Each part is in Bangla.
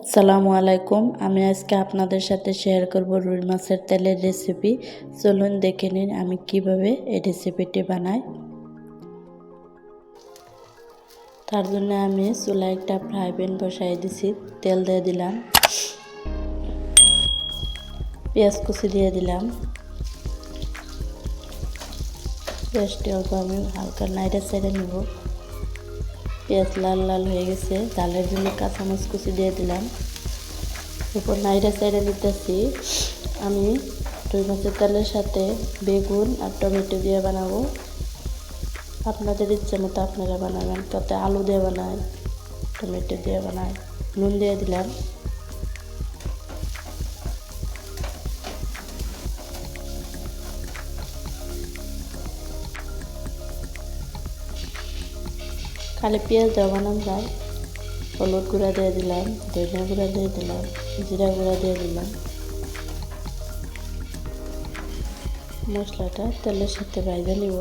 আসসালামু আলাইকুম। আমি আজকে আপনাদের সাথে শেয়ার করব রুই মাছের তেলের রেসিপি চলুন দেখে নিন আমি কীভাবে এই রেসিপিটি বানাই। তার জন্য আমি চুলায় একটা ফ্রাই প্যান বসাই দিছি, তেল দিয়ে দিলাম। পেঁয়াজ কুচি দিয়ে দিলাম। পেঁয়াজটি অল্প আমি হালকা নাইড়ে ছেড়ে নেব। পেঁয়াজ লাল লাল হয়ে গেছে। ডালের জন্য কাঁচামচ কুচি দিয়ে দিলাম। এরপর নাইরা সাইডে নিতেছি আমি রুই মাছের তেলের সাথে বেগুন আর টমেটো দিয়ে বানাবো। আপনাদের ইচ্ছে মতো আপনারা বানাবেন, তাতে আলু দিয়ে বানায়, টমেটো দিয়ে বানায়, নুন দিয়ে দিলাম। পেঁয়াজ দেওয়া বানান যায় হলুদ গুঁড়া দিয়ে দিলাম, ধনিয়া গুঁড়া দিয়ে দিলাম, জিরা গুঁড়া দিয়ে দিলাম। মশলাটা তেলের সাথে ভাজা নিব।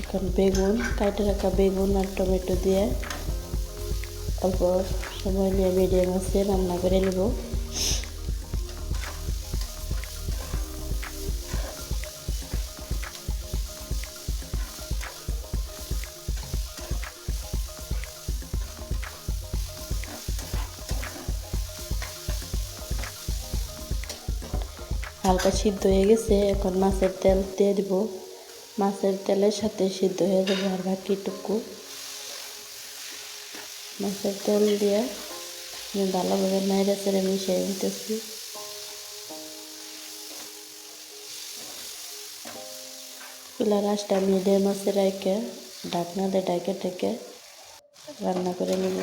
এখন বেগুন, কাটে রাখা বেগুন আর টমেটো দিয়ে অল্প সময় নিয়ে মিডিয়াম আছে রান্না করে নেব। হালকা সিদ্ধ হয়ে গেছে, এখন মাছের তেল দিয়ে দিব। মাছের তেলের সাথে সিদ্ধ হয়ে যাবে আর বাকিটুকু। মাছের তেল দিয়ে ভালোভাবে নাইড়ে চেড়ে মিশিয়ে নিতেছি। চুলার আঁচটা মিডিয়াম আছে রেখে ঢাকনা দিয়ে ডাকে ঢেকে রান্না করে নেব।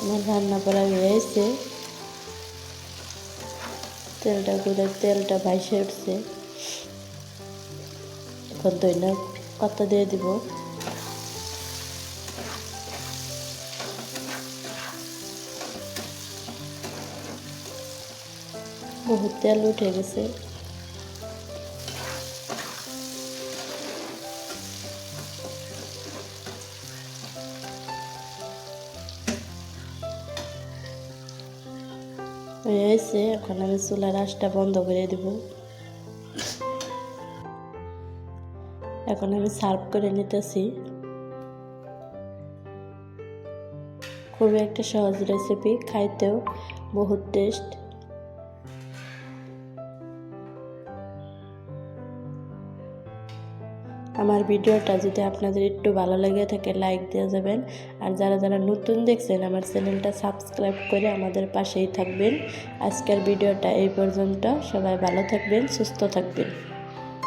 আমার রান্না করা হয়ে গেছে। তেলটা করে তেলটা ভাইসে উঠছে। এখন দইনা পাতা দিয়ে দিব। বহুত তেল উঠে গেছে। হয়ে গেছে এখন আমি চুলার আশটা বন্ধ করে দেব। এখন আমি সার্ভ করে নিতেছি। খুবই একটা সহজ রেসিপি খাইতেও বহুত টেস্ট আমার ভিডিওটা যদি আপনাদের একটু ভালো লেগে থাকে লাইক দিয়ে যাবেন। আর যারা যারা নতুন দেখছেন, আমার চ্যানেলটা সাবস্ক্রাইব করে আমাদের পাশেই থাকবেন। আজকের ভিডিওটা এই পর্যন্ত। সবাই ভালো থাকবেন, সুস্থ থাকবেন।